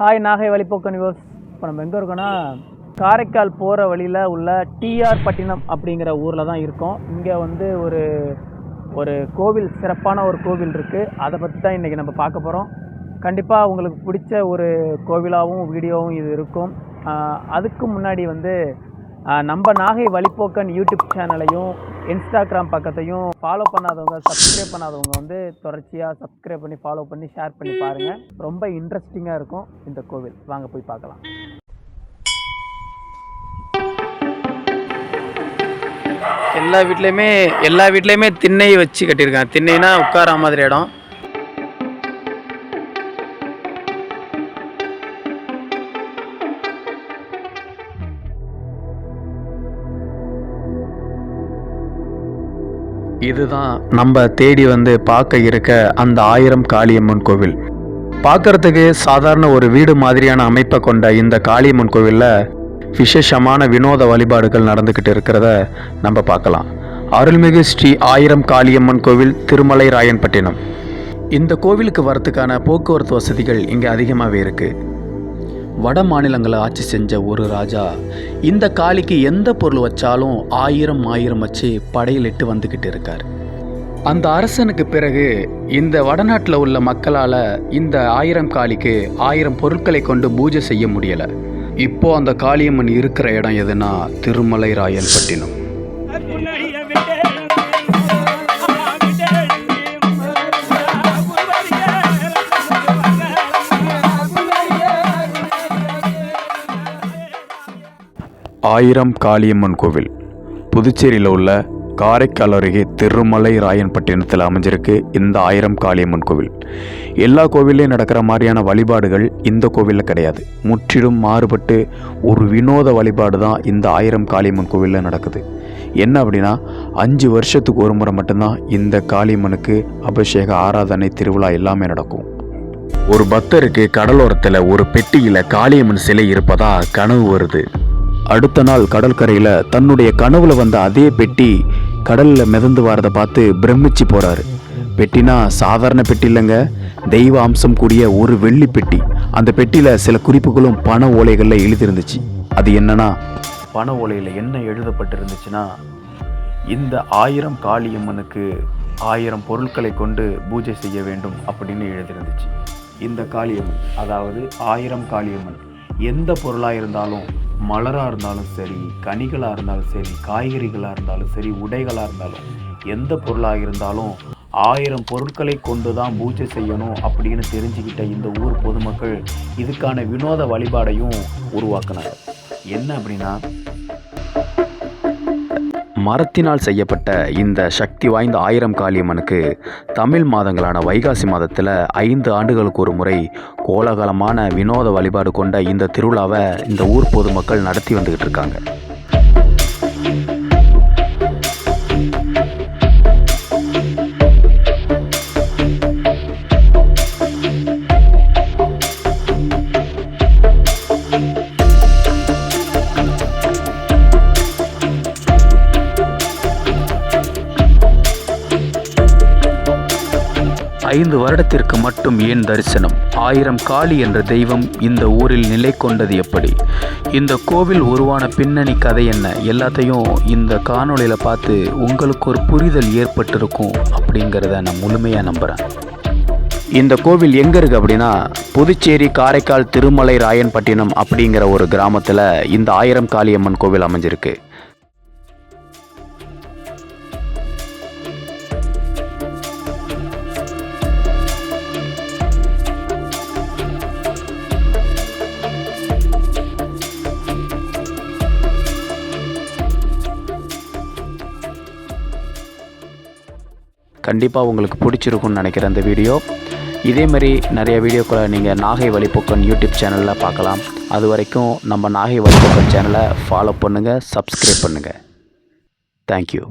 Hi Nagai வழிபோக்கு use இப்போ நம்ம எங்கே இருக்கோன்னா காரைக்கால் போகிற வழியில் உள்ள டிஆர் பட்டினம் அப்படிங்கிற ஊரில் தான் இருக்கோம். இங்கே வந்து ஒரு ஒரு கோவில் சிறப்பான ஒரு கோவில் இருக்குது அதை பற்றி தான் இன்றைக்கி நம்ம பார்க்க போகிறோம் கண்டிப்பாக உங்களுக்கு பிடிச்ச ஒரு கோவிலாகவும் வீடியோவும் இது இருக்கும். அதுக்கு முன்னாடி வந்து நம்ம நாகை வழிப்போக்கன் யூடியூப் சேனலையும் இன்ஸ்டாகிராம் பக்கத்தையும் ஃபாலோ பண்ணாதவங்க சப்ஸ்கிரைப் பண்ணாதவங்க வந்து தொடர்ச்சியாக சப்ஸ்கிரைப் பண்ணி ஃபாலோ பண்ணி ஷேர் பண்ணி பாருங்கள் ரொம்ப இன்ட்ரெஸ்டிங்காக இருக்கும் இந்த கோவில். வாங்க போய் பார்க்கலாம். எல்லா வீட்லேயுமே எல்லா வீட்லேயுமே திண்ணை வச்சு கட்டியிருக்காங்க. திண்ணைனா உட்கார மாதிரி இடம். இதுதான் நம்ம தேடி வந்து பார்க்க இருக்க அந்த ஆயிரம் காளியம்மன் கோவில். பார்க்கறதுக்கு சாதாரண ஒரு வீடு மாதிரியான அமைப்பை கொண்ட இந்த காளியம்மன் கோவிலில் விசேஷமான வினோத வழிபாடுகள் நடந்துக்கிட்டு இருக்கிறத நம்ம பார்க்கலாம். அருள்மிகு ஸ்ரீ ஆயிரம் காளியம்மன் கோவில் திருமலை ராயன்பட்டினம். இந்த கோவிலுக்கு வரத்துக்கான போக்குவரத்து வசதிகள் இங்கே அதிகமாகவே இருக்குது வட மாநிலங்களை ஆட்சி செஞ்ச ஒரு ராஜா இந்த காளிக்கு எந்த பொருள் வச்சாலும் ஆயிரம் ஆயிரம் வச்சு படையிலிட்டு வந்துக்கிட்டு இருக்கார். அந்த அரசனுக்கு பிறகு இந்த வடநாட்டில் உள்ள மக்களால் இந்த ஆயிரம் காளிக்கு ஆயிரம் பொருட்களை கொண்டு பூஜை செய்ய முடியலை. இப்போ அந்த காளியம்மன் இருக்கிற இடம் எதுனா திருமலை ராயன்பட்டினம் ஆயிரம் காளியம்மன் கோவில். புதுச்சேரியில் உள்ள காரைக்கால் அருகே திருமலை ராயன்பட்டினத்தில் அமைஞ்சிருக்கு இந்த ஆயிரம் காளியம்மன் கோவில். எல்லா கோவில்லையும் நடக்கிற மாதிரியான வழிபாடுகள் இந்த கோவிலில் கிடையாது. முற்றிலும் மாறுபட்டு ஒரு வினோத வழிபாடு தான் இந்த ஆயிரம் காளியம்மன் கோவிலில் நடக்குது. என்ன அப்படின்னா அஞ்சு வருஷத்துக்கு ஒரு முறை மட்டும்தான் இந்த காளியம்மனுக்கு அபிஷேக ஆராதனை திருவிழா எல்லாமே நடக்கும். ஒரு பக்தருக்கு கடலோரத்தில் ஒரு பெட்டியில் காளியம்மன் சிலை இருப்பதா கனவு வருது. அடுத்த நாள் கடற்கரையில் தன்னுடைய கனவுல வந்த அதே பெட்டி கடலில் மிதந்து வரதை பார்த்து பிரமிச்சு போறாரு. பெட்டினா சாதாரண பெட்டி இல்லைங்க. தெய்வ அம்சம் கூடிய ஒரு வெள்ளி பெட்டி. அந்த பெட்டியில் சில குறிப்புகளும் பண ஓலைகளில் எழுதியிருந்துச்சு அது என்னன்னா பண ஓலையில் என்ன எழுதப்பட்டிருந்துச்சுன்னா இந்த ஆயிரம் காளியம்மனுக்கு ஆயிரம் பொருட்களை கொண்டு பூஜை செய்ய வேண்டும் அப்படின்னு எழுதியிருந்துச்சு இந்த காளியம்மன் அதாவது ஆயிரம் காளியம்மன் எந்த பொருளாக இருந்தாலும் மலராக இருந்தாலும் சரி கனிகளாக இருந்தாலும் சரி காய்கறிகளாக இருந்தாலும் சரி உடைகளாக இருந்தாலும் எந்த பொருளாக இருந்தாலும் ஆயிரம் பொருட்களை கொண்டு தான் பூஜை செய்யணும் அப்படின்னு தெரிஞ்சுக்கிட்ட இந்த ஊர் பொதுமக்கள் இதுக்கான வினோத வழிபாடையும் உருவாக்குனாங்க. என்ன அப்படின்னா மரத்தினால் செய்யப்பட்ட இந்த சக்தி வாய்ந்த ஆயிரம் காளியம்மனுக்கு தமிழ் மாதங்களான வைகாசி மாதத்தில் ஐந்து ஆண்டுகளுக்கு ஒரு முறை கோலாகலமான வினோத வழிபாடு கொண்ட இந்த திருவிழாவை இந்த ஊர் பொதுமக்கள் நடத்தி வந்துக்கிட்டு இருக்காங்க. ஐந்து வருடத்திற்கு மட்டும் ஏன் தரிசனம்? ஆயிரம் காளி என்ற தெய்வம் இந்த ஊரில் நிலை கொண்டது எப்படி? இந்த கோவில் உருவான பின்னணி கதை என்ன? எல்லாத்தையும் இந்த காணொளியில் பார்த்து உங்களுக்கு ஒரு புரிதல் ஏற்பட்டிருக்கும் அப்படிங்கிறத நான் முழுமையாக நம்புகிறேன் இந்த கோவில் எங்கே இருக்குது அப்படின்னா புதுச்சேரி காரைக்கால் திருமலை ராயன்பட்டினம் அப்படிங்கிற ஒரு கிராமத்தில் இந்த ஆயிரம் காளியம்மன் கோவில் அமைஞ்சிருக்கு. கண்டிப்பாக உங்களுக்கு பிடிச்சிருக்கும்னு நினைக்கிறேன் இந்த வீடியோ. இதே மாதிரி நிறைய வீடியோக்களை நீங்கள் நாகை வழிபோக்கன் யூடியூப் சேனலில் பார்க்கலாம். அது வரைக்கும் நம்ம நாகை வழிபோக்கன் சேனலை ஃபாலோ பண்ணுங்கள் சப்ஸ்கிரைப் பண்ணுங்கள் தேங்க்யூ